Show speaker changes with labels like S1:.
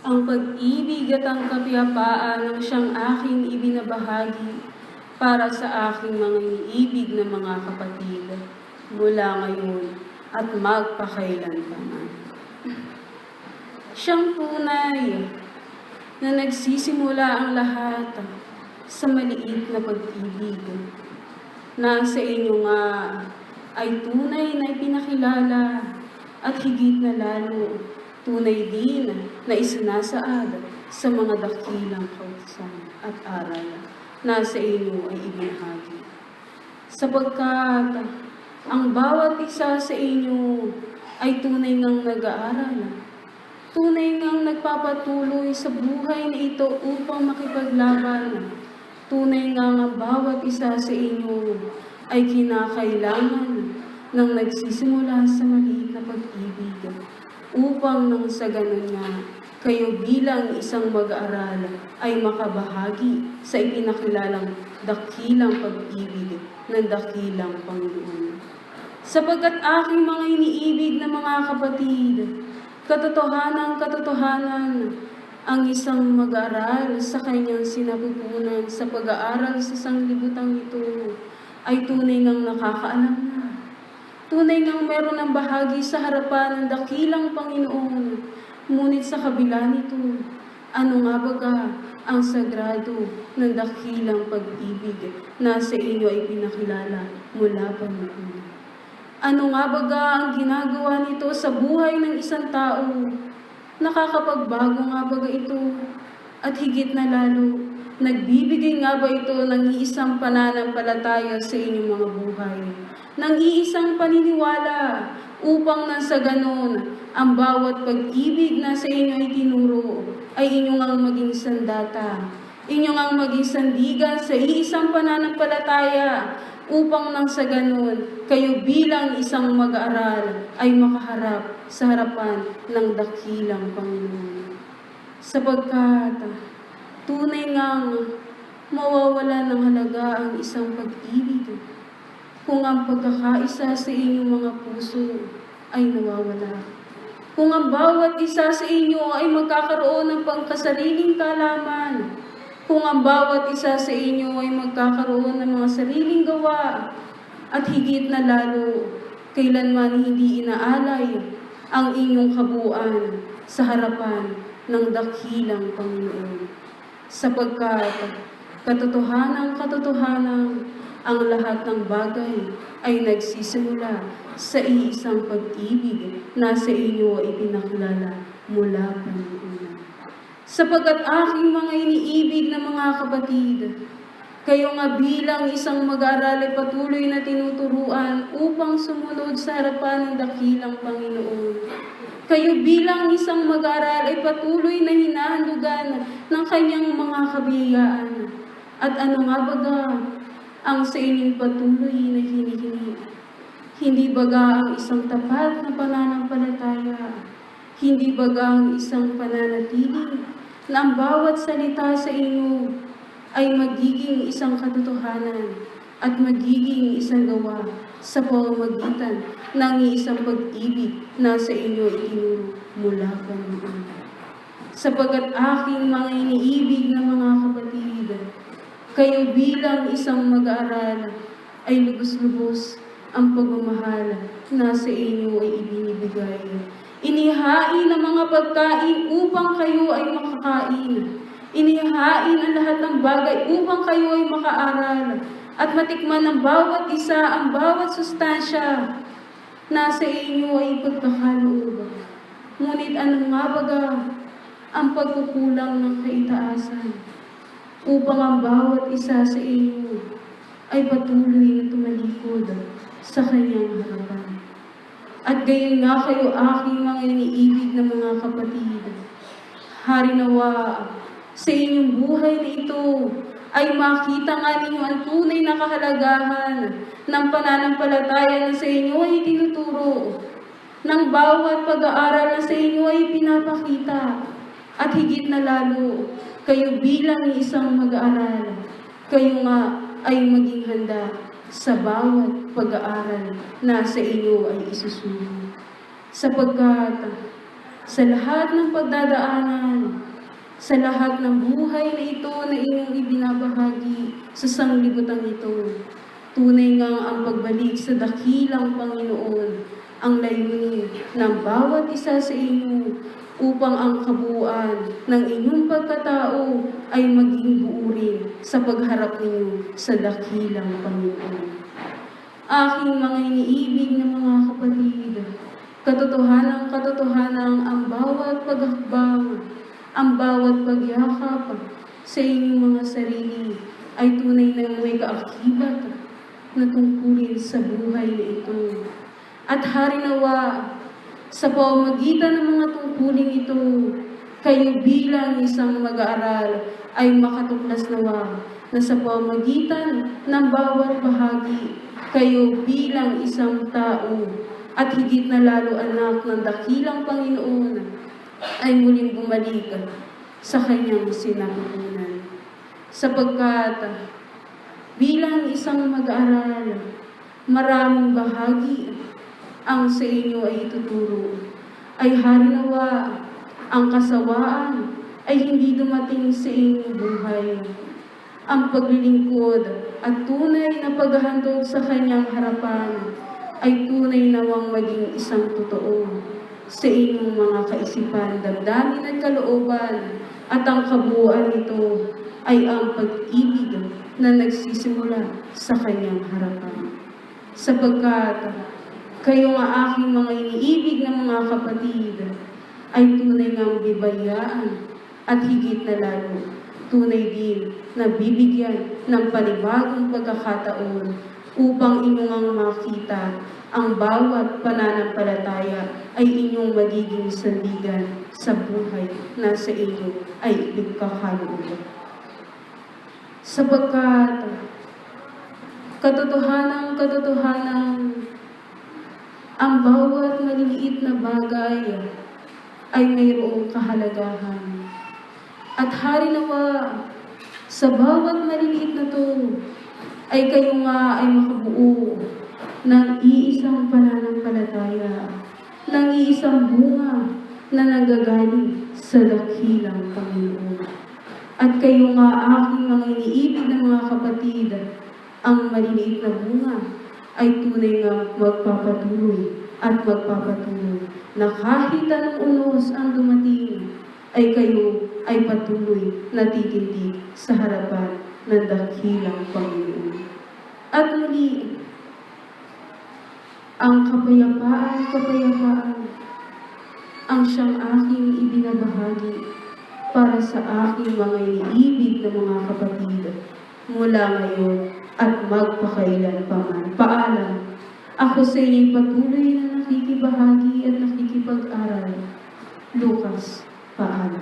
S1: ang pag-ibig at ang kapayapaan ang siyang aking ibinabahagi para sa aking mga iniibig na mga kapatid mula ngayon at magpakailanman. Siyang tunay na nagsisimula ang lahat sa maliit na pag-ibig na sa inyo nga ay tunay na ipinakilala at higit na lalo tunay din na isinasaad sa mga dakilang kautusan at aral na sa inyo ay ibinahagi. Sapagkat ang bawat isa sa inyo ay tunay ngang nag-aaral, tunay ngang nagpapatuloy sa buhay na ito upang makipaglaban, tunay ngang ang bawat isa sa inyo ay kinakailangan ng nagsisimula sa maliit na pag-ibig upang nang sa ganun nga, kayo bilang isang mag-aaral ay makabahagi sa ipinakilalang dakilang pag-ibig ng dakilang Panginoon. Sapagkat aking mga iniibig na mga kapatid, katotohanan katotohanan, ang isang mag-aaral sa kanyang sinapupunan sa pag-aaral sa sanglibutang ito ay tunay ngang nakakaalam na Tunay ngang meron ng bahagi sa harapan ng dakilang Panginoon. Ngunit sa kabila nito, ano nga baga ang sagrado ng dakilang pag-ibig na sa inyo ay pinakilala mula pa noon? Ano nga baga ang ginagawa nito sa buhay ng isang tao? Nakakapagbago nga baga ito? At higit na lalo, nagbibigay nga ba ito ng iisang pananampalataya sa inyong mga buhay? Ng iisang paniniwala upang nang sa ganon, ang bawat pag-ibig na sa inyo ay tinuro ay inyong ang maging sandata. Inyong ang maging sandigan sa iisang pananampalataya upang nang sa ganon, kayo bilang isang mag-aaral ay makaharap sa harapan ng dakilang Panginoon. Sapagkat tunay ngang mawawala ng halaga ang isang pag-ibig kung ang pagkakaisa sa inyong mga puso ay nawawala. Kung ang bawat isa sa inyo ay magkakaroon ng pangkasariling kalaman, kung ang bawat isa sa inyo ay magkakaroon ng mga sariling gawa, at higit na lalo, kailanman hindi inaalay ang inyong kabuuan sa harapan ng dakilang Panginoon. Sapagkat katotohanan katotohanan ang lahat ng bagay ay nagsisimula sa iisang pag-ibig na sa inyo ay mula pa noon. Sapagat aking mga iniibig na mga kapatid, kayo nga bilang isang mag-aaral patuloy na tinuturuan upang sumunod sa harapan ng dakilang Panginoon. Kayo bilang isang mag-aaral ay patuloy na hinahandugan ng kanyang mga kabiyayaan. At ano nga baga ang sa inyong patuloy na hinihingi? Hindi baga ang isang tapat na pananampalataya? Hindi baga ang isang pananatili na ang bawat salita sa inyo ay magiging isang katotohanan at magiging isang gawa sa pamamagitan ng isang pag-ibig na sa inyo itinuro mula pa noon. Sapagat aking mga iniibig na mga kapatid, kayo bilang isang mag-aaral ay lubos-lubos ang pagmamahal na sa inyo ay ibinibigay. Inihain ang mga pagkain upang kayo ay makakain. Inihain ang lahat ng bagay upang kayo ay makaaral at matikman ng bawat isa ang bawat sustansya na sa inyo ay pagkakaloob. Ngunit ano nga baga ang pagkukulang ng kaitaasan upang ang bawat isa sa inyo ay patuloy na tumalikod sa kanyang harapan. At gayon nga kayo aking mga iniibig na mga kapatid. Hari nawa, sa inyong buhay na ito ay makita nga ninyo ang tunay na kahalagahan ng pananampalataya na sa inyo ay tinuturo. Ng bawat pag-aaral na sa inyo ay pinapakita. At higit na lalo, kayo bilang isang mag-aaral, kayo nga ay maging handa sa bawat pag-aaral na sa inyo ay isusunod. Sapagkat sa lahat ng pagdadaanan, sa lahat ng buhay na ito na inyong ibinabahagi sa sanglibutan ito. Tunay nga ang pagbalik sa dakilang Panginoon, ang layunin ng bawat isa sa inyo upang ang kabuuan ng inyong pagkatao ay maging buo rin sa pagharap ninyo sa dakilang Panginoon. Aking mga iniibig na mga kapatid, katotohanan katotohanan ang bawat paghakbang, ang bawat pagyakap sa inyong mga sarili ay tunay na may kaakibat na tungkulin sa buhay na ito. At harinawa, sa pamamagitan ng mga tungkulin ito, kayo bilang isang mag-aaral ay makatuklas nawa na sa pamamagitan ng bawat bahagi, kayo bilang isang tao at higit na lalo anak ng dakilang Panginoon ay muling bumalik sa kanyang sinapupunan. Sapagkat bilang isang mag-aaral, maraming bahagi ang sa inyo ay ituturo. Ay harinawa, ang kasawaan ay hindi dumating sa inyong buhay. Ang paglilingkod at tunay na paghahandog sa kanyang harapan ay tunay nawang maging isang totoo sa inyong mga kaisipan, damdamin at kalooban at ang kabuuan nito ay ang pag-ibig na nagsisimula sa kanyang harapan. Sapagkat kayo nga aking mga iniibig na mga kapatid ay tunay ngang bibayaan at higit na lalo tunay din na bibigyan ng panibagong pagkakataon upang inyong makita ang bawat pananampalataya ay inyong magiging sandigan sa buhay na sa inyo ay ibigkakaloob. Sapagkat katotohanan katotohanan ang bawat maliliit na bagay ay mayroong kahalagahan. At hari nawa, sa bawat maliliit na to, ay kayo nga ay makabuo ng iisang pananampalataya, ng iisang bunga na nanggagaling sa dakilang Panginoon. At kayo nga aking mga iniibig na mga kapatid, ang maliliit na bunga ay tunay nga magpapatuloy at magpapatuloy na kahit anong unos ang dumating, ay kayo ay patuloy na titindig sa harapan ng dakilang Panginoon. At muli, ang kapayapaan, kapayapaan, ang siyang aking ibinabahagi para sa aking mga iniibig na mga kapatid mula ngayon at magpakailan pa man. Paalam, ako sa inyong patuloy na nakikibahagi at nakikipag-aral. Lucas, paalam.